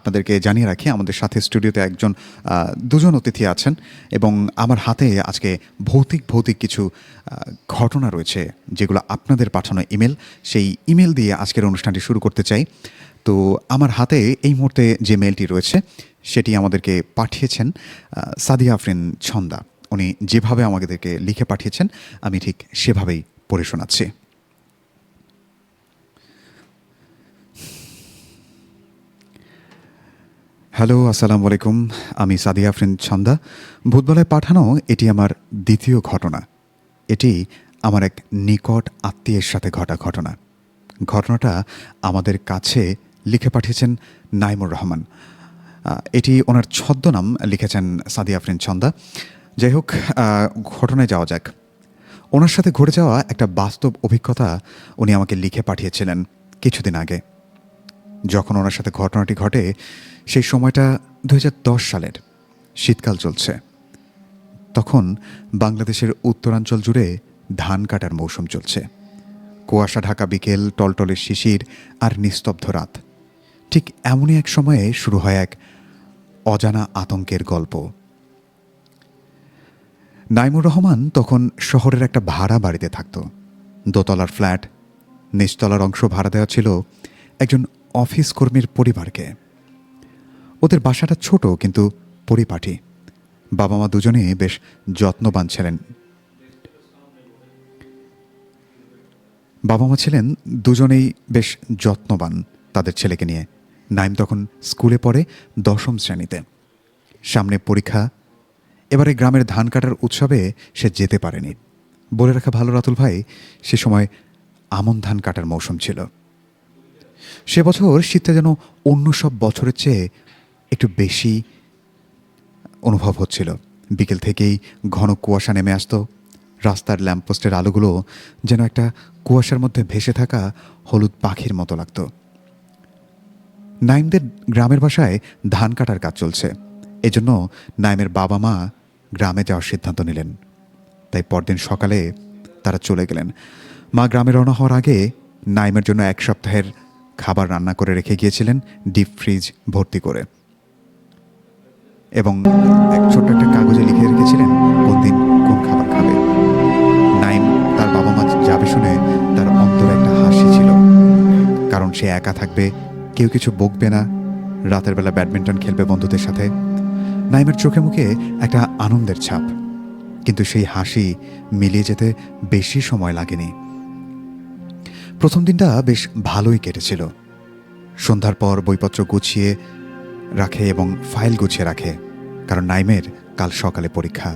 আপনাদেরকে জানিয়ে রাখি, আমাদের সাথে স্টুডিওতে একজন দুজন অতিথি আছেন এবং আমার হাতে আজকে ভৌতিক ভৌতিক কিছু ঘটনা রয়েছে যেগুলো আপনাদের পাঠানো ইমেল। সেই ইমেল দিয়ে আজকের অনুষ্ঠানটি শুরু করতে চাই। তো আমার হাতে এই মুহূর্তে যে মেলটি রয়েছে, সেটি আমাদেরকে পাঠিয়েছেন সাদিয়া আফরিন ছন্দা। উনি যেভাবে আমাদেরকে লিখে পাঠিয়েছেন, আমি ঠিক সেভাবেই পড়ে শোনাচ্ছি। হ্যালো, আসসালামু আলাইকুম। আমি সাদিয়া আফরিন ছন্দা। ভূতবলায় পাঠানো এটি আমার দ্বিতীয় ঘটনা। এটি আমার এক নিকট আত্মীয়ের সাথে ঘটা ঘটনা। ঘটনাটা আমাদের কাছে লিখে পাঠিয়েছেন নাইমুর রহমান। এটি ওনার ছদ্মনাম লিখেছেন সাদিয়া আফরিন ছন্দা। যাই হোক ঘটনায় যাওয়া যাক। ওনার সাথে ঘটে যাওয়া একটা বাস্তব অভিজ্ঞতা উনি আমাকে লিখে পাঠিয়েছিলেন কিছুদিন আগে। যখন ওনার সাথে ঘটনাটি ঘটে, সেই সময়টা দু হাজার দশ সালের, শীতকাল চলছে। তখন বাংলাদেশের উত্তরাঞ্চল জুড়ে ধান কাটার মৌসুম চলছে। কুয়াশা ঢাকা বিকেল, টলটলে শিশির আর নিস্তব্ধ রাত। ঠিক এমনই এক সময়ে শুরু হয় এক অজানা আতঙ্কের গল্প। নাইমুর রহমান তখন শহরের একটা ভাড়া বাড়িতে থাকত। দোতলার ফ্ল্যাট, নিচতলার অংশ ভাড়া দেওয়া ছিল একজন অফিস কর্মীর পরিবারকে। ওদের বাসাটা ছোট কিন্তু পরিপাটি। বাবা মা দুজনে বেশ যত্নবান ছিলেন। বাবা মা ছিলেন দুজনেই বেশ যত্নবান তাদের ছেলেকে নিয়ে। নাইম তখন স্কুলে পড়ে দশম শ্রেণীতে। সামনে পরীক্ষা। এবারে গ্রামের ধান কাটার উৎসবে সে যেতে পারেনি। বলে রাখা ভালো, রাতুল ভাই, সে সময় আমন ধান কাটার মৌসুম ছিল। সে বছর শীতটা যেন অন্য সব বছরের চেয়ে একটু বেশি অনুভব হচ্ছিল। বিকেল থেকেই ঘন কুয়াশা নেমে আসতো। রাস্তার ল্যাম্পপোস্টের আলোগুলো যেন একটা কুয়াশার মধ্যে ভেসে থাকা হলুদ পাখির মতো লাগতো। নাইমদের গ্রামের বাসায় ধান কাটার কাজ চলছে। এজন্য নাইমের বাবা মা গ্রামে যাওয়ার সিদ্ধান্ত নিলেন। তাই পরদিন সকালে তারা চলে গেলেন। মা গ্রামে রওনা হওয়ার আগে নাইমের জন্য এক সপ্তাহের খাবার রান্না করে রেখে গিয়েছিলেন, ডিপ ফ্রিজ ভর্তি করে। এবং এক ছোট্ট একটা কাগজে লিখে রেখেছিলেন, কোন দিন কোন খাবার খাবে। নাইম তার বাবা মা যাবে শুনে তার অন্তরে একটা হাসি ছিল। কারণ সে একা থাকবে, কেউ কিছু বকবে না, রাতের বেলা ব্যাডমিন্টন খেলবে বন্ধুদের সাথে। নাইমের চোখে মুখে একটা আনন্দের ছাপ, কিন্তু সেই হাসি মিলিয়ে যেতে বেশি সময় লাগেনি। প্রথম দিনটা বেশ ভালোই কেটেছিল। সন্ধ্যার পর বইপত্র গুছিয়ে রাখে এবং ফাইল গুছিয়ে রাখে, কারণ নাইমের কাল সকালে পরীক্ষা।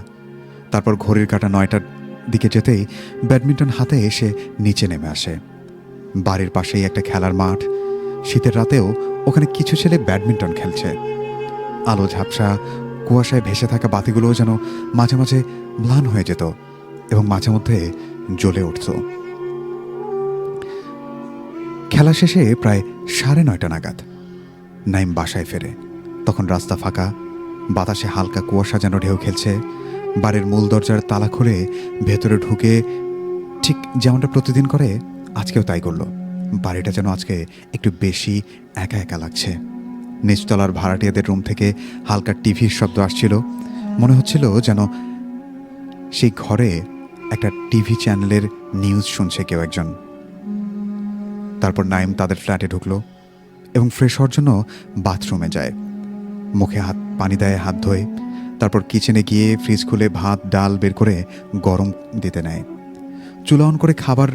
তারপর ঘড়ির কাটা নয়টার দিকে যেতেই ব্যাডমিন্টন হাতে এসে নিচে নেমে আসে। বাড়ির পাশেই একটা খেলার মাঠ। শীতের রাতেও ওখানে কিছু ছেলে ব্যাডমিন্টন খেলছে। আলো ঝাপসা, কুয়াশায় ভেসে থাকা বাতিগুলোও যেন মাঝে মাঝে ম্লান হয়ে যেত এবং মাঝে মধ্যে জ্বলে উঠত। খেলা শেষে প্রায় সাড়ে নয়টা নাগাদ নাইম বাসায় ফেরে। তখন রাস্তা ফাঁকা, বাতাসে হালকা কুয়াশা যেন ঢেউ খেলছে, বাড়ির মূল দরজার তালা খুলে ভেতরে ঢুকে ঠিক যেমনটা প্রতিদিন করে, আজকেও তাই করল। বাড়িটা যেন আজকে একটু বেশি একা একা লাগছে। নিচতলার ভাড়াটিয়াদের রুম থেকে হালকা টিভির শব্দ আসছিল। মনে হচ্ছিল যেন সেই ঘরে একটা টিভি চ্যানেলের নিউজ শুনছে কেউ একজন। তারপর নাইম তাদের ফ্ল্যাটে ঢুকলো এবং ফ্রেশ হওয়ার জন্য বাথরুমে যায়। মুখে হাত, পানি দেয়, হাত ধোয়। তারপর কিচেনে গিয়ে ফ্রিজ খুলে ভাত, ডাল বের করে গরম দিতে নেয়। চুলা অন করে খাবার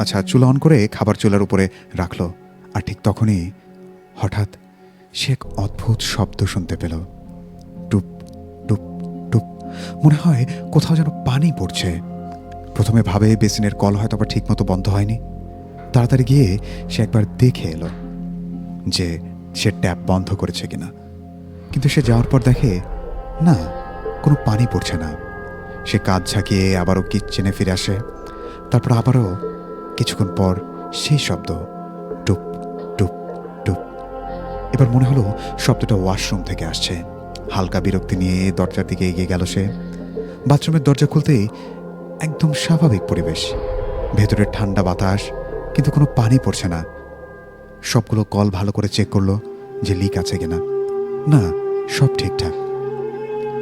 আচ্ছা চুলা অন করে খাবার চুলার উপরে রাখল। আর ঠিক তখনই হঠাৎ সে এক অদ্ভুত শব্দ শুনতে পেল। টুপ টুপ টুপ। মনে হয় কোথাও যেন পানি পড়ছে। প্রথমে ভাবে বেসিনের কল হয়তো আবার ঠিকমতো বন্ধ হয়নি। তাড়াতাড়ি গিয়ে সে একবার দেখে এলো যে সে ট্যাপ বন্ধ করেছে কিনা। কিন্তু সে যাওয়ার পর দেখে, না, কোনো পানি পড়ছে না। সে কাজ ঝাঁকিয়ে আবারও কিচেনে ফিরে আসে। তারপর আবারও কিছুক্ষণ পর সেই শব্দ, টুপ টুপ টুপ। এবার মনে হলো শব্দটা ওয়াশরুম থেকে আসছে। হালকা বিরক্তি নিয়ে দরজার দিকে এগিয়ে গেল সে। বাথরুমের দরজা খুলতেই একদম স্বাভাবিক পরিবেশ। ভেতরের ঠান্ডা বাতাস কিন্তু কোনো পানি পড়ছে না। সবগুলো কল ভালো করে চেক করল যে লিক আছে কিনা। না, সব ঠিকঠাক।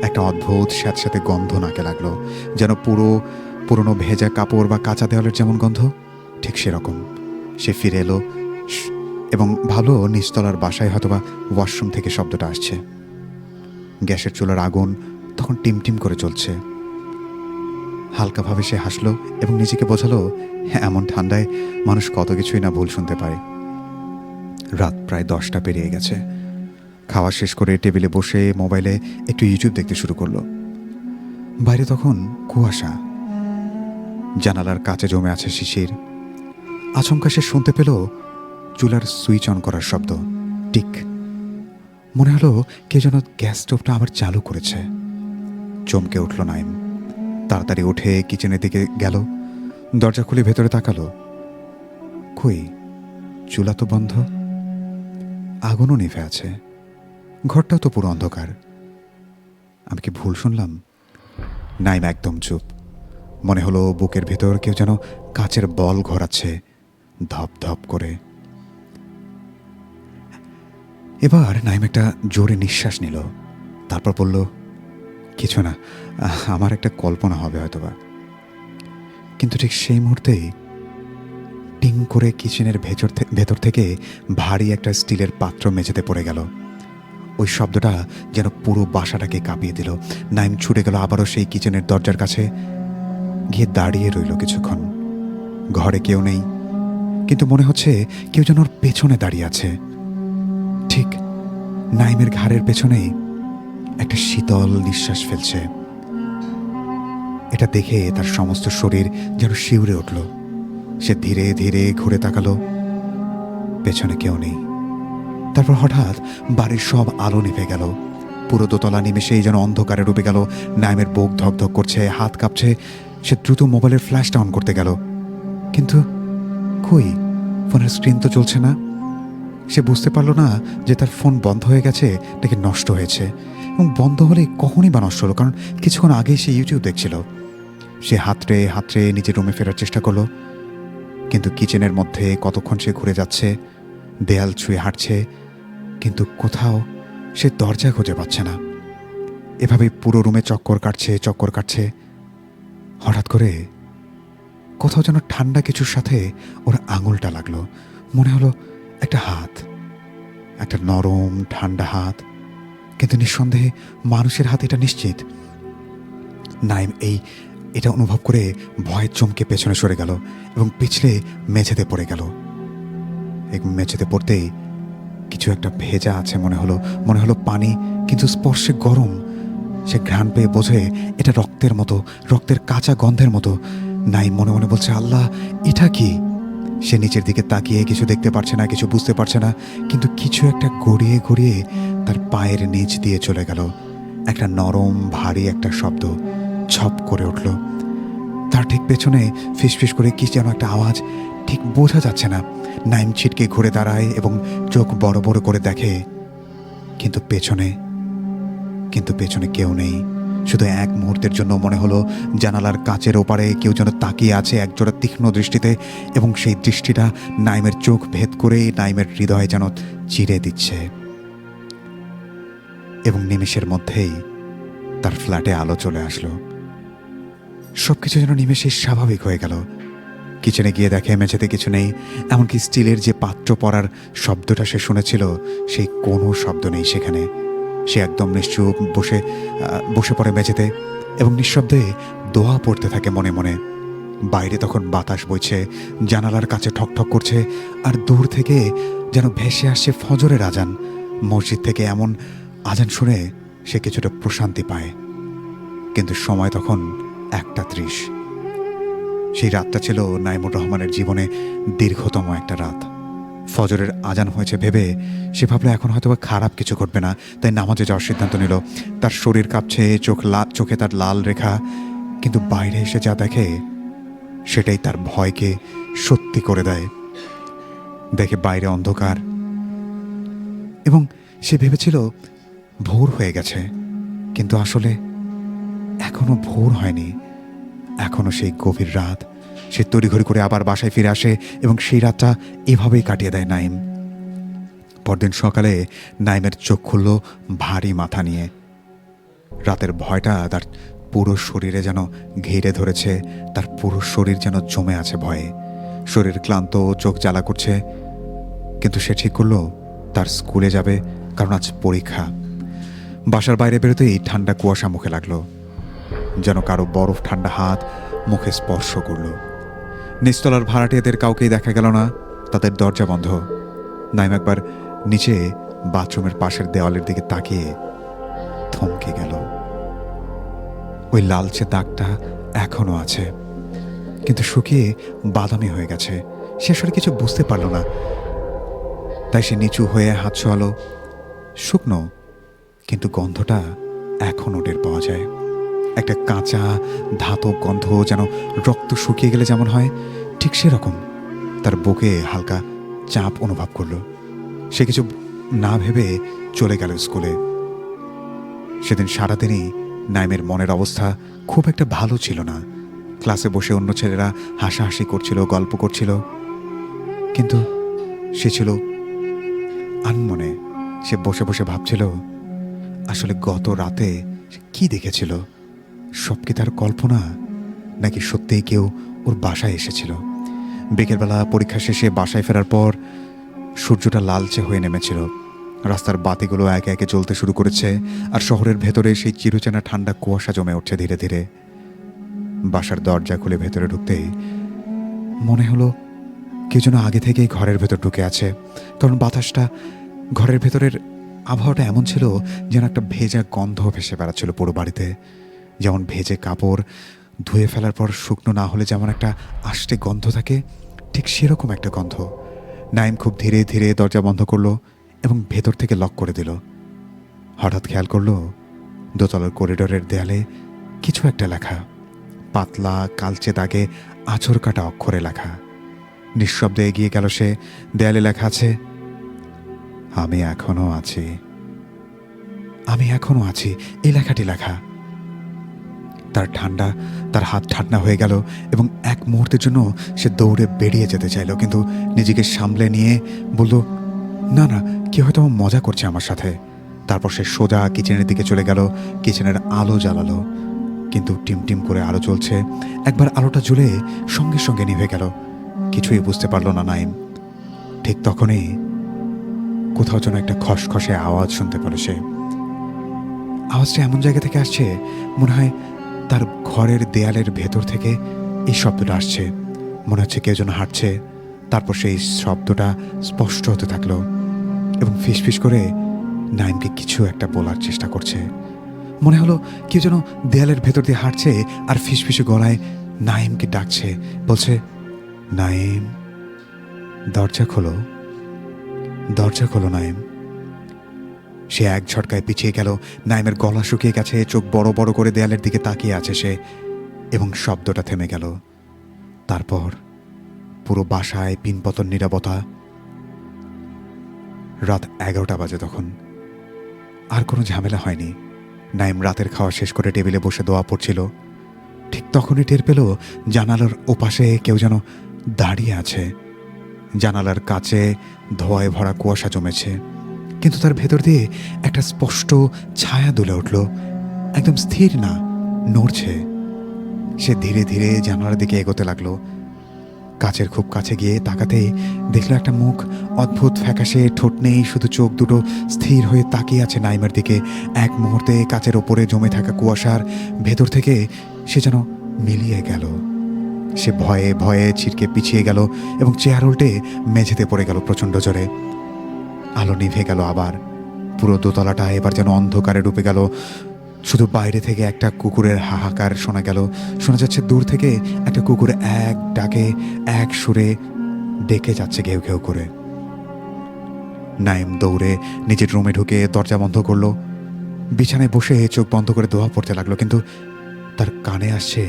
একটা অদ্ভুত স্যাঁতস্যাঁতে গন্ধ নাকে লাগল, যেন পুরো পুরনো ভেজা কাপড় বা কাঁচা দেওয়ালের যেমন গন্ধ, ঠিক সেরকম। সে ফিরে এলো এবং ভালো নিচতলার বাসায় হয়তোবা ওয়াশরুম থেকে শব্দটা আসছে। গ্যাসের চুলার আগুন তখন টিমটিম করে চলছে হালকাভাবে সে হাসলো এবং নিজেকে বোঝালো হ্যাঁ এমন ঠান্ডায় মানুষ কত কিছুই না ভুল শুনতে পারে। রাত প্রায় দশটা পেরিয়ে গেছে। খাওয়া শেষ করে টেবিলে বসে মোবাইলে একটু ইউটিউব দেখতে শুরু করল। বাইরে তখন কুয়াশা। জানালার কাছে জমে আছে শিশির। আচমকা সে শুনতে পেল চুলার সুইচ অন করার শব্দ। টিক। মনে হলো কে যেন গ্যাস স্টোভটা আবার চালু করেছে। চমকে উঠল নাইম। তাড়াতাড়ি উঠে কিচেনের দিকে গেল। দরজা খুলে ভেতরে তাকালো। কই, চুলা তো বন্ধ। আগুনও নিভে আছে। ঘরটাও তো পুরো অন্ধকার। আমি কি ভুল শুনলাম? নাইম একদম চুপ। মনে হলো বুকের ভেতর কেউ যেন কাচের বল ঘোরাচ্ছে, ধপ ধপ করে। এবার নাইম একটা জোরে নিঃশ্বাস নিল। তারপর বলল, কিছু না আমার একটা কল্পনা হবে হয়তোবা। কিন্তু ঠিক সেই মুহূর্তেই টিং করে কিচেনের ভেতর ভেতর থেকে ভারী একটা স্টিলের পাত্র মেঝেতে পড়ে গেল। ওই শব্দটা যেন পুরো বাসাটাকে কাঁপিয়ে দিল। নাইম ছুটে গেল আবারও সেই কিচেনের দরজার কাছে। গিয়ে দাঁড়িয়ে রইল কিছুক্ষণ। ঘরে কেউ নেই। কিন্তু মনে হচ্ছে কেউ যেন ওর পেছনে দাঁড়িয়ে আছে। ঠিক নাইমের ঘাড়ের পেছনেই একটা শীতল নিঃশ্বাস ফেলছে। এটা দেখে তার সমস্ত শরীর যেন শিউরে উঠল। সে ধীরে ধীরে ঘুরে তাকালো। পেছনে কেউ নেই। তারপর হঠাৎ বাড়ির সব আলো নিভে গেল। পুরো দোতলা নিমেষেই যেন অন্ধকারে ডুবে গেল। নাইমের বুক ধকধক করছে, হাত কাঁপছে। সে দ্রুত মোবাইলের ফ্ল্যাশটা অন করতে গেল। কিন্তু কই? ফোনের স্ক্রিন তো চলছে না। সে বুঝতে পারল না যে তার ফোন বন্ধ হয়ে গেছে, নাকি নষ্ট হয়েছে। এবং বন্ধ হলে কখনই বা নষ্ট হলো, কারণ কিছুক্ষণ আগেই সে ইউটিউব দেখছিল। সে হাতড়ে হাতড়ে নিজের রুমে ফেরার চেষ্টা করল। কিন্তু কিচেনের মধ্যে কতক্ষণ সে ঘুরে যাচ্ছে, দেয়াল ছুঁয়ে হাঁটছে, কিন্তু কোথাও সে দরজা খুঁজে পাচ্ছে না। এভাবে পুরো রুমে চক্কর কাটছে চক্কর কাটছে। হঠাৎ করে কোথাও যেন ঠান্ডা কিছুর সাথে ওর আঙুলটা লাগল। মনে হলো একটা হাত, একটা নরম, ঠান্ডা হাত। কিন্তু নিঃসন্দেহে মানুষের হাত এটা নিশ্চিত। নাইম, এই এটা অনুভব করে ভয়ের চমকে পেছনে সরে গেল এবং পিছলে মেঝেতে পড়ে গেল। এই মেঝেতে পড়তেই কিছু একটা ভেজা আছে মনে হলো মনে হলো পানি, কিন্তু স্পর্শে গরম। সে ঘ্রাণ পেয়ে বোঝে এটা রক্তের মতো, রক্তের কাঁচা গন্ধের মতো। নাই, মনে মনে বলছে, আল্লাহ, এটা কি? সে নিচের দিকে তাকিয়ে কিছু দেখতে পারছে না, কিছু বুঝতে পারছে না, কিন্তু কিছু একটা গড়িয়ে গড়িয়ে তার পায়ের নিচ দিয়ে চলে গেল। একটা নরম, ভারী একটা শব্দ। ছপ করে উঠল। তার ঠিক পেছনে ফিসফিস করে কি যেন একটা আওয়াজ ঠিক বোঝা যাচ্ছে না। নাইম ছিটকে ঘুরে দাঁড়ায় এবং চোখ বড় বড় করে দেখে। কিন্তু পেছনে কিন্তু পেছনে কেউ নেই। শুধু এক মুহূর্তের জন্য মনে হলো জানালার কাচের ওপারে কেউ যেন তাকিয়ে আছে একজোড়া তীক্ষ্ণ দৃষ্টিতে এবং সেই দৃষ্টিটা নাইমের চোখ ভেদ করে নাইমের হৃদয় যেন চিরে দিচ্ছে। এবং নিমেষের মধ্যেই তার ফ্ল্যাটে আলো চলে আসলো। সবকিছু যেন নিমেষে স্বাভাবিক হয়ে গেল। কিচেনে গিয়ে দেখে মেঝেতে কিছু নেই, এমনকি স্টিলের যে পাত্র পরার শব্দটা সে শুনেছিল, সেই কোনো শব্দ নেই সেখানে। সে একদম নিশ্চুপ বসে বসে পড়ে মেঝেতে এবং নিঃশব্দে দোয়া পড়তে থাকে মনে মনে। বাইরে তখন বাতাস বইছে, জানালার কাছে ঠকঠক করছে, আর দূর থেকে যেন ভেসে আসছে ফজরের আজান। মসজিদ থেকে এমন আজান শুনে সে কিছুটা প্রশান্তি পায়। কিন্তু সময় তখন একটা ত্রিশ। সেই রাতটা ছিল নাইমুর রহমানের জীবনে দীর্ঘতম একটা রাত। ফজরের আজান হয়েছে ভেবে সে ভাবলো, এখন হয়তো বা খারাপ কিছু ঘটবে না। তাই নামাজে যাওয়ার সিদ্ধান্ত নিল, তার শরীর কাঁপছে, চোখ লা, চোখে তার লাল রেখা। কিন্তু বাইরে এসে যা দেখে, সেটাই তার ভয়কে সত্যি করে দেয়। দেখে বাইরে অন্ধকার। এবং সে ভেবেছিল, ভোর হয়ে গেছে। কিন্তু আসলে এখনও ভোর হয়নি। এখনও সেই গভীর রাত। সে তড়িঘড়ি করে আবার বাসায় ফিরে আসে এবং সেই রাতটা এভাবেই কাটিয়ে দেয় নাইম। পরদিন সকালে নাইমের চোখ খুলল ভারী মাথা নিয়ে। রাতের ভয়টা তার পুরো শরীরে যেন ঘিরে ধরেছে, তার পুরো শরীর যেন জমে আছে ভয়ে। শরীর ক্লান্ত চোখ জ্বালা করছে। কিন্তু সে ঠিক করল, তার স্কুলে যাবে, কারণ আজ পরীক্ষা। বাসার বাইরে বেরোতেই ঠান্ডা কুয়াশা মুখে লাগল। যেন কারও বরফ ঠান্ডা হাত মুখে স্পর্শ করল। নিচতলার ভাড়াটিয়াদের কাউকেই দেখা গেল না, তাদের দরজা বন্ধ। নাইম একবার নিচে বাথরুমের পাশের দেওয়ালের দিকে তাকিয়ে থমকে গেল। ওই লালচে দাগটা এখনও আছে, কিন্তু শুকিয়ে বাদামি হয়ে গেছে। সে আসলে কিছু বুঝতে পারল না। তাই সে নিচু হয়ে হাত ছোয়ালো শুকনো, কিন্তু গন্ধটা এখনও টের পাওয়া যায়। একটা কাঁচা ধাতব গন্ধ যেন রক্ত শুকিয়ে গেলে যেমন হয়, ঠিক সেরকম। তার বুকে হালকা চাপ অনুভব করল। সে কিছু না ভেবে চলে গেল স্কুলে। সেদিন সারাদিনই নাইমের মনের অবস্থা খুব একটা ভালো ছিল না। ক্লাসে বসে অন্য ছেলেরা হাসাহাসি করছিল, গল্প করছিল। কিন্তু সে ছিল আনমনে। সে বসে বসে ভাবছিল, আসলে গত রাতে সে কি দেখেছিল? সব কি তার কল্পনা? নাকি সত্যিই কেউ ওর বাসায় এসেছিল? বিকেলবেলা পরীক্ষা শেষে বাসায় ফেরার পর সূর্যটা লালচে হয়ে নেমেছিল। রাস্তার বাতিগুলো একে একে জ্বলতে শুরু করেছে আর শহরের ভেতরে সেই চিরচেনা ঠান্ডা কুয়াশা জমে উঠছে ধীরে ধীরে। বাসার দরজা খুলে ভেতরে ঢুকতেই মনে হলো কেউ যেন আগে থেকেই ঘরের ভেতর ঢুকে আছে। কারণ বাতাসটা ঘরের ভেতরের আবহাওয়াটা এমন ছিল যেন একটা ভেজা গন্ধ ভেসে বেড়াচ্ছিল পুরো বাড়িতে। যেমন ভেজে কাপড়, ধুয়ে ফেলার পর শুকনো না হলে যেমন একটা আষ্টে গন্ধ থাকে, ঠিক সেরকম একটা গন্ধ। নাইম খুব ধীরে ধীরে দরজা বন্ধ করল এবং ভেতর থেকে লক করে দিল। হঠাৎ খেয়াল করল, দোতলার করিডোরের দেয়ালে কিছু একটা লেখা। পাতলা, কালচে দাগে, আঁচড় কাটা অক্ষরে লেখা। নিঃশব্দে এগিয়ে গেল সে, দেয়ালে লেখা আছে, আমি এখনও আছি। আমি এখনও আছি। এই লেখাটি লেখা। তার ঠান্ডা, তার হাত ঠান্ডা হয়ে গেল এবং এক মুহূর্তের জন্য সে দৌড়ে বেরিয়ে যেতে চাইল। কিন্তু নিজেকে সামলে নিয়ে বলল, না না, কেউ হয়তো মজা করছে আমার সাথে। তারপর সে সোজা কিচেনের দিকে চলে গেল, কিচেনের আলো জ্বালালো। কিন্তু টিম টিম করে আলো জ্বলছে, একবার আলোটা জ্বলে সঙ্গে সঙ্গে নিভে গেল। কিছুই বুঝতে পারল না নাইম। ঠিক তখনই কোথাও যেন একটা খসখসে আওয়াজ শুনতে পেল সে। আওয়াজটা এমন জায়গা থেকে আসছে, মনে হয় তার ঘরের দেয়ালের ভেতর থেকে এই শব্দটা আসছে। মনে হচ্ছে কেউ যেন হাঁটছে। তারপর সেই শব্দটা স্পষ্ট হতে থাকল এবং ফিসফিস করে নাইমকে কিছু একটা বলার চেষ্টা করছে। মনে হলো কেউ যেন দেয়ালের ভেতর দিয়ে হাঁটছে আর ফিসফিসে গলায় নাইমকে ডাকছে। বলছে, নাইম, দরজা খোলো। দরজা খোলো, নাইম। সে এক ঝটকায় পিছিয়ে গেল। নাইমের গলা শুকিয়ে গেছে, চোখ বড় বড় করে দেয়ালের দিকে তাকিয়ে আছে সে, এবং শব্দটা থেমে গেল। তারপর পুরো বাসায় পিনপতন নিরাপত্তা রাত এগারোটা বাজে তখন। আর কোনো ঝামেলা হয়নি। নাইম রাতের খাওয়া শেষ করে টেবিলে বসে দোয়া পড়ছিল। ঠিক তখনই টের পেল জানালার ওপাশে কেউ যেন দাঁড়িয়ে আছে। জানালার কাছে ধোয়ায় ভরা কুয়াশা জমেছে। কিন্তু তার ভেতর দিয়ে একটা স্পষ্ট ছায়া দুলে উঠল। একদম স্থির না, নড়ছে। সে ধীরে ধীরে জানালার দিকে এগোতে লাগল। কাছের খুব কাছে গিয়ে তাকাতেই দেখল একটা মুখ অদ্ভুত ফ্যাকাশে, ঠোঁট নেই, শুধু চোখ দুটো স্থির হয়ে তাকিয়ে আছে নাইমের দিকে। এক মুহূর্তে কাচের ওপরে জমে থাকা কুয়াশার ভেতর থেকে সে যেন মিলিয়ে গেল। সে ভয়ে ভয়ে ছিটকে পিছিয়ে গেল এবং চেয়ার উল্টে মেঝেতে পড়ে গেল প্রচণ্ড জোরে। আলো নিভে গেল আবার। পুরো দোতলাটা এবার যেন অন্ধকারে ডুবে গেল। শুধু বাইরে থেকে একটা কুকুরের হাহাকার শোনা গেল। শোনা যাচ্ছে দূর থেকে একটা কুকুর এক ডাকে, এক সুরে ডেকে যাচ্ছে ঘেউ ঘেউ করে। নাইম দৌড়ে নিজের রুমে ঢুকে দরজা বন্ধ করল। বিছানায় বসে চোখ বন্ধ করে দোয়া পড়তে লাগল, কিন্তু তার কানে আসছে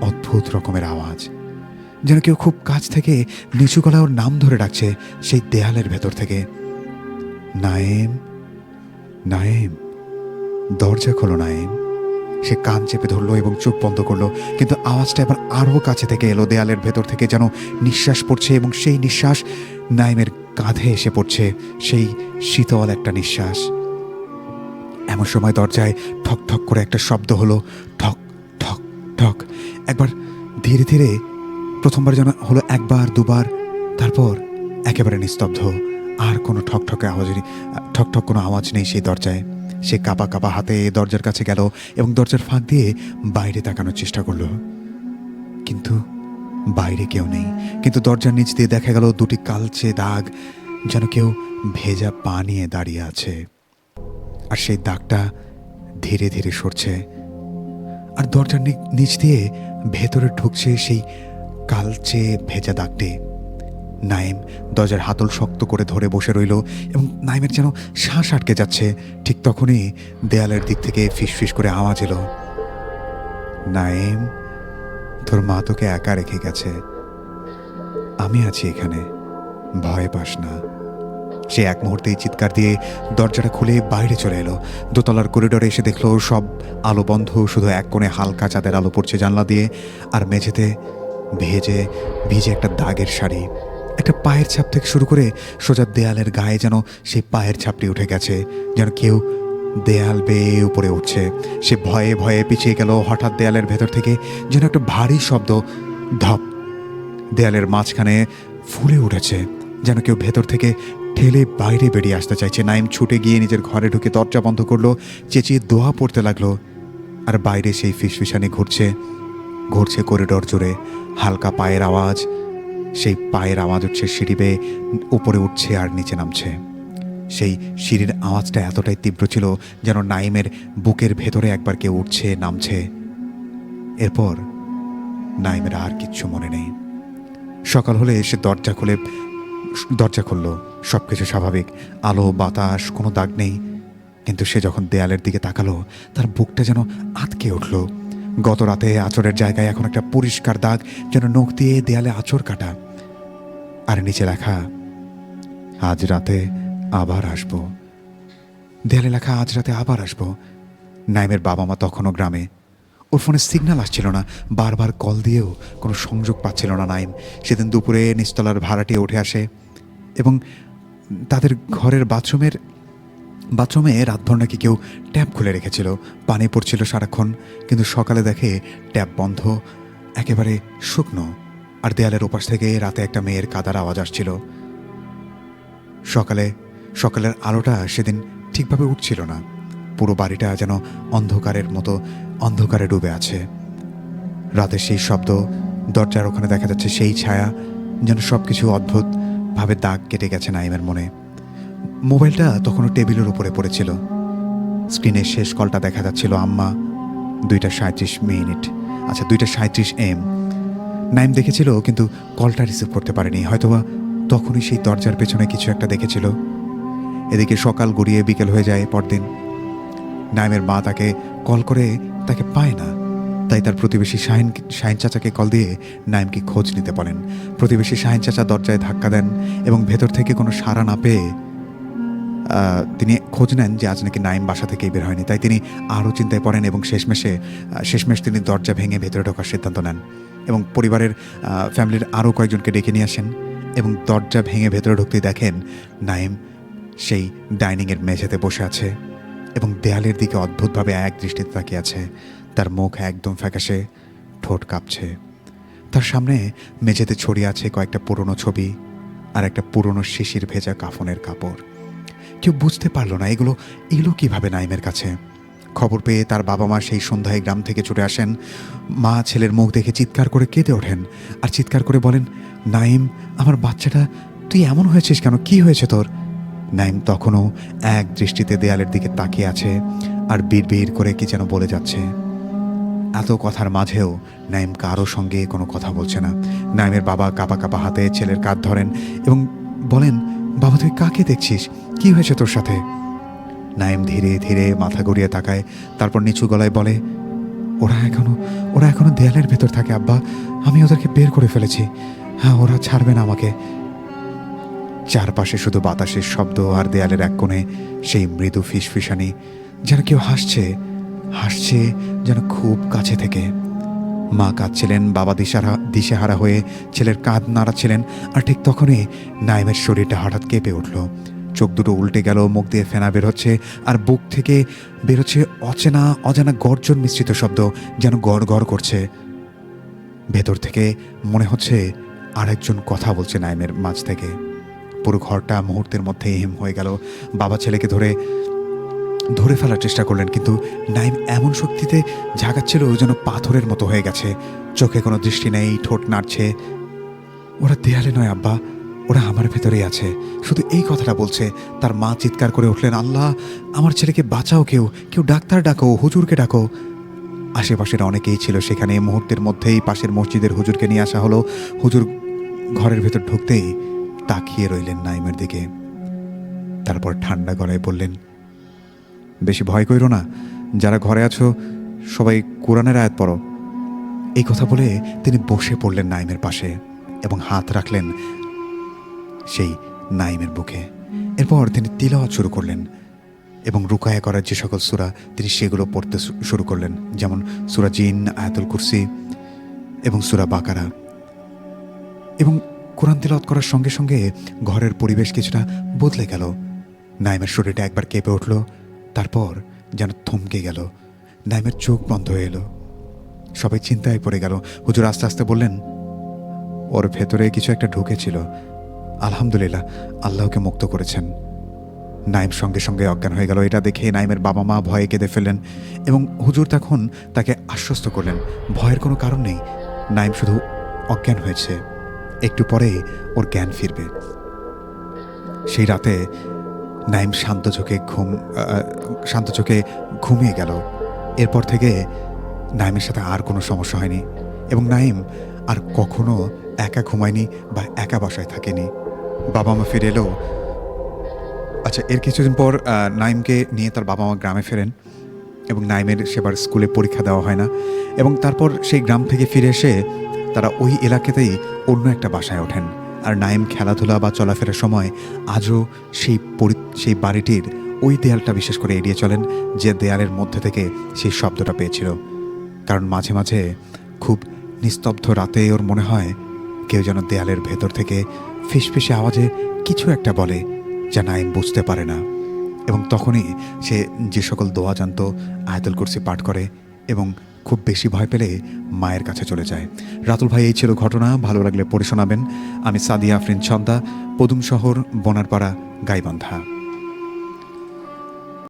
অদ্ভুত রকমের আওয়াজ। যেন কেউ খুব কাছ থেকে নিচু গলায় ওর নাম ধরে ডাকছে সেই দেয়ালের ভেতর থেকে। নায়েম নায়েম, দরজা খোলো নায়েম। সে কান চেপে ধরলো এবং চোখ বন্ধ করল, কিন্তু আওয়াজটা এবার আরও কাছে থেকে এলো, দেয়ালের ভেতর থেকে যেন নিঃশ্বাস পড়ছে এবং সেই নিঃশ্বাস নাইমের কাঁধে এসে পড়ছে, সেই শীতল একটা নিঃশ্বাস। এমন সময় দরজায় ঠক ঠক করে একটা শব্দ হলো, ঠক ঠক ঠক। একবার ধীরে ধীরে প্রথমবার যেন হলো একবার, দুবার, তারপর একেবারে নিস্তব্ধ। আর কোনো ঠকঠকে আওয়াজ নেই। ঠক ঠক কোনো আওয়াজ নেই সেই দরজায়। সে কাপা কাপা হাতে দরজার কাছে গেল এবং দরজার ফাঁক দিয়ে বাইরে তাকানোর চেষ্টা করল। কিন্তু বাইরে কেউ নেই। কিন্তু দরজার নিচ দিয়ে দেখা গেল দুটি কালচে দাগ, যেন কেউ ভেজা পা নিয়ে দাঁড়িয়ে আছে। আর সেই দাগটা ধীরে ধীরে সরছে। আর দরজার নিচ দিয়ে ভেতরে ঢুকছে সেই কালচে ভেজা দাগটি। নাইম দরজার হাতল শক্ত করে ধরে বসে রইল এবং নাইমের যেন শ্বাস আটকে যাচ্ছে, ঠিক তখনই দেয়ালের দিক থেকে ফিসফিস করে আওয়াজ এলো। নাইম, তোর মা তোকে একা রেখে গেছে। আমি আছি এখানে। ভয় পাস না। সে এক মুহূর্তেই চিৎকার দিয়ে দরজাটা খুলে বাইরে চলে এলো। দোতলার করিডোরে এসে দেখল সব আলো বন্ধ, শুধু এক কোণে হালকা চাঁদের আলো পড়ছে জানলা দিয়ে, আর মেঝেতে ভেজে ভিজে একটা দাগের শাড়ি। একটা পায়ের ছাপ থেকে শুরু করে সোজা দেয়ালের গায়ে যেন সেই পায়ের ছাপটি উঠে গেছে, যেন কেউ দেয়াল বেয়ে উপরে উঠছে। সে ভয়ে ভয়ে পিছিয়ে গেল, হঠাৎ দেয়ালের ভেতর থেকে যেন একটা ভারী শব্দ ধপ, দেয়ালের মাঝখানে ফুলে উঠেছে, যেন কেউ ভেতর থেকে ঠেলে বাইরে বেরিয়ে আসতে চাইছে। নাইম ছুটে গিয়ে নিজের ঘরে ঢুকে দরজা বন্ধ করল, চেঁচিয়ে দোয়া পড়তে লাগল, আর বাইরে সেই ফিসফিসানি ঘুরছে ঘুরছে করিডর জুড়ে, হালকা পায়ের আওয়াজ সেই পায়ের আওয়াজ উঠছে সিঁড়ি বেয়ে উপরে উঠছে আর নিচে নামছে। সেই সিঁড়ির আওয়াজটা এতটাই তীব্র ছিল যেন নাইমের বুকের ভেতরে একবার কেউ উঠছে, নামছে। এরপর নাইমের আর কিচ্ছু মনে নেই। সকাল হলে এসে দরজা খুলে, দরজা খুলল। সব কিছু স্বাভাবিক। আলো, বাতাস, কোনো দাগ নেই। কিন্তু সে যখন দেয়ালের দিকে তাকালো, তার বুকটা যেন আটকে উঠল। গত রাতে আচরের জায়গায় এখন একটা পরিষ্কার দাগ যেন নখ দিয়ে দেয়ালে আচর কাটা। আর নিচে লেখা, আজ রাতে আবার আসব। দেয়ালে লেখা, আজ রাতে আবার আসব। নাইমের বাবা মা তখনও গ্রামে। ওর ফোনে সিগন্যাল আসছিল না, বারবার কল দিয়েও কোনো সংযোগ পাচ্ছিল না নাইম। সেদিন দুপুরে নিচতলার ভাড়াটি উঠে আসে এবং তাদের ঘরের বাথরুমের বাথরুমে রাতভর নাকি কেউ ট্যাপ খুলে রেখেছিল, পানি পড়ছিল সারাক্ষণ, কিন্তু সকালে দেখে ট্যাপ বন্ধ, একেবারে শুকনো, আর দেয়ালের ওপাশ থেকে রাতে একটা মেয়ের কাদার আওয়াজ আসছিল। সকালে, সকালের আলোটা সেদিন ঠিকভাবে উঠছিল না, পুরো বাড়িটা যেন অন্ধকারের মতো, অন্ধকারে ডুবে আছে। রাতের সেই শব্দ, দরজার ওখানে দেখা যাচ্ছে সেই ছায়া, যেন সব কিছু অদ্ভুতভাবে দাগ কেটে গেছে নাইমের মনে। মোবাইলটা তখনও টেবিলের উপরে পড়েছিল। স্ক্রিনের শেষ কলটা দেখা যাচ্ছিল আম্মা, দুইটা সাঁত্রিশ মিনিট। আচ্ছা দুইটা সাঁত্রিশ এম। নাইম দেখেছিল, কিন্তু কলটা রিসিভ করতে পারেনি। হয়তোবা তখনই সেই দরজার পেছনে কিছু একটা দেখেছিল। এদিকে সকাল গড়িয়ে বিকেল হয়ে যায় পরদিন। নাইমের মা তাকে কল করে তাকে পায় না। তাই তার প্রতিবেশী শাহিন শাহিন চাচাকে কল দিয়ে নাইমকে খোঁজ নিতে বলেন। প্রতিবেশী শাহিন চাচা দরজায় ধাক্কা দেন এবং ভেতর থেকে কোনো সাড়া না পেয়ে তিনি খোঁজ নেন যে আজ নাকি নাইম বাসা থেকেই বের হয়নি। তাই তিনি আরও চিন্তায় পড়েন এবং শেষমেশে শেষমেশ তিনি দরজা ভেঙে ভেতরে ঢোকার সিদ্ধান্ত নেন এবং পরিবারের ফ্যামিলির আরও কয়েকজনকে ডেকে নিয়ে আসেন এবং দরজা ভেঙে ভেতরে ঢুকতে দেখেন নাইম সেই ডাইনিংয়ের মেঝেতে বসে আছে এবং দেয়ালের দিকে অদ্ভুতভাবে এক দৃষ্টিতে তাকিয়ে আছে। তার মুখ একদম ফ্যাকাশে, ঠোঁট কাঁপছে। তার সামনে মেঝেতে ছড়িয়ে আছে কয়েকটা পুরনো ছবি আর একটা পুরনো শিশির ভেজা কাফনের কাপড়। কেউ বুঝতে পারল না এগুলো এলো কীভাবে নাইমের কাছে। খবর পেয়ে তার বাবা মা সেই সন্ধ্যায় গ্রাম থেকে ছুটে আসেন। মা ছেলের মুখ দেখে চিৎকার করে কেঁদে ওঠেন আর চিৎকার করে বলেন, নাইম, আমার বাচ্চাটা, তুই এমন হয়েছিস কেন? কি হয়েছে তোর? নাইম তখনও এক দৃষ্টিতে দেয়ালের দিকে তাকিয়ে আছে আর বিড় করে কি যেন বলে যাচ্ছে। এত কথার মাঝেও নাইম কারও সঙ্গে কোনো কথা বলছে না। নাইমের বাবা কাপা কাপা হাতে ছেলের কাঁধ ধরেন এবং বলেন বাবা, তুই কাকে দেখছিস? কি হয়েছে তোর সাথে? নাইম ধীরে ধীরে মাথা গড়িয়ে তাকায়, তারপর নিচু গলায় বলে, ওরা এখনও ওরা এখনও দেয়ালের ভেতর থাকে আব্বা। আমি ওদেরকে বের করে ফেলেছি। হ্যাঁ ওরা ছাড়বে না আমাকে। চারপাশে শুধু বাতাসের শব্দ আর দেয়ালের এক কোণে সেই মৃদু ফিসফিসানি, যেন কেউ হাসছে হাসছে যেন খুব কাছে থেকে। মা কাঁদছিলেন, বাবা দিশারা দিশেহারা হয়ে ছেলের কাঁধ নাড়াচ্ছিলেন, আর ঠিক তখনই নাইমের শরীরটা হঠাৎ কেঁপে উঠল। চোখ দুটো উল্টে গেল, মুখ দিয়ে ফেনা বের হচ্ছে, আর বুক থেকে বেরোচ্ছে অচেনা, অজানা গর্জন মিশ্রিত শব্দ যেন গড় গড় করছে। ভেতর থেকে মনে হচ্ছে আরেকজন কথা বলছে নাইমের মাঝ থেকে। পুরো ঘরটা মুহূর্তের মধ্যে হিম হয়ে গেল। বাবা ছেলেকে ধরে ধরে ফেলার চেষ্টা করলেন, কিন্তু নাইম এমন শক্তিতে ঝাঁকাচ্ছিল যেন পাথরের মতো হয়ে গেছে। চোখে কোনো দৃষ্টি নেই, ঠোঁট নাড়ছে। ওরা দেয়ালে নয়, আব্বা। ওরা আমার ভেতরেই আছে। শুধু এই কথাটা বলছে। তার মা চিৎকার করে উঠলেন, আল্লাহ, আমার ছেলেকে বাঁচাও কেউ। কেউ ডাক্তার ডাকো, হুজুরকে ডাকো। আশেপাশের অনেকেই ছিল সেখানে। মুহূর্তের মধ্যেই পাশের মসজিদের হুজুরকে নিয়ে আসা হলো। হুজুর ঘরের ভেতর ঢুকতেই তাকিয়ে রইলেন নাইমের দিকে। তারপর ঠান্ডা গলায় বললেন বেশি ভয় করো না। যারা ঘরে আছো, সবাই কোরআনের আয়াত পড়ো। এই কথা বলে তিনি বসে পড়লেন নাইমের পাশে এবং হাত রাখলেন সেই নাইমের বুকে। এরপর তিনি তিলাওয়াত শুরু করলেন এবং রুকায়া করার যে সকল সুরা, তিনি সেগুলো পড়তে শুরু করলেন। যেমন সুরা জিন, আয়াতুল কুরসি এবং সুরা বাকারা। এবং কোরআন তিলাওয়াত করার সঙ্গে সঙ্গে ঘরের পরিবেশ কিছুটা বদলে গেল। নাইমের শরীরটা একবার কেঁপে উঠল। তারপর যেন থমকে গেল। নাইমের চোখ বন্ধ হয়ে এলো। সবাই চিন্তায় পড়ে গেল। হুজুর আস্তে আস্তে বললেন, ওর ভেতরে কিছু একটা ঢুকেছিল। আলহামদুলিল্লাহ, আল্লাহকে মুক্ত করেছেন। নাইম সঙ্গে সঙ্গে অজ্ঞান হয়ে গেল। এটা দেখে নাইমের বাবা মা ভয়ে কেঁদে ফেললেন এবং হুজুর তখন তাকে আশ্বস্ত করলেন। ভয়ের কোনো কারণ নেই। নাইম শুধু অজ্ঞান হয়েছে। একটু পরে ওর জ্ঞান ফিরবে। সেই রাতে নাইম শান্ত চোখে ঘুম শান্ত চোখে ঘুমিয়ে গেল। এরপর থেকে নাইমের সাথে আর কোনো সমস্যা হয়নি এবং নাইম আর কখনো একা ঘুমায়নি বা একা বাসায় থাকেনি। বাবা মা ফিরে এলো। আচ্ছা এর কিছুদিন পর নাইমকে নিয়ে তার বাবা মা গ্রামে ফেরেন এবং নাইমের সেবার স্কুলে পরীক্ষা দেওয়া হয় না এবং তারপর সেই গ্রাম থেকে ফিরে এসে তারা ওই এলাকাতেই অন্য একটা বাসায় ওঠেন। আর নাইম খেলাধুলা বা চলাফেরার সময় আজও সেই পরি- সেই বাড়িটির ওই দেয়ালটা বিশেষ করে এড়িয়ে চলেন যে দেয়ালের মধ্যে থেকে সেই শব্দটা পেয়েছিল। কারণ মাঝে মাঝে খুব নিস্তব্ধ রাতে ওর মনে হয় কেউ যেন দেয়ালের ভেতর থেকে ফিসফিসে আওয়াজে কিছু একটা বলে যা নাইম বুঝতে পারে না। এবং তখনই সে যে সকল দোয়া জানত, আয়তুল কুরসি পাঠ করে এবং খুব বেশি ভয় পেলে মায়ের কাছে চলে যায়। রাতুল ভাই, এই ছিল ঘটনা। ভালো লাগলে পড়ে শোনাবেন। আমি সাদিয়া আফরিন ছন্দা, পদুম শহর, বনারপাড়া, গাইবান্ধা।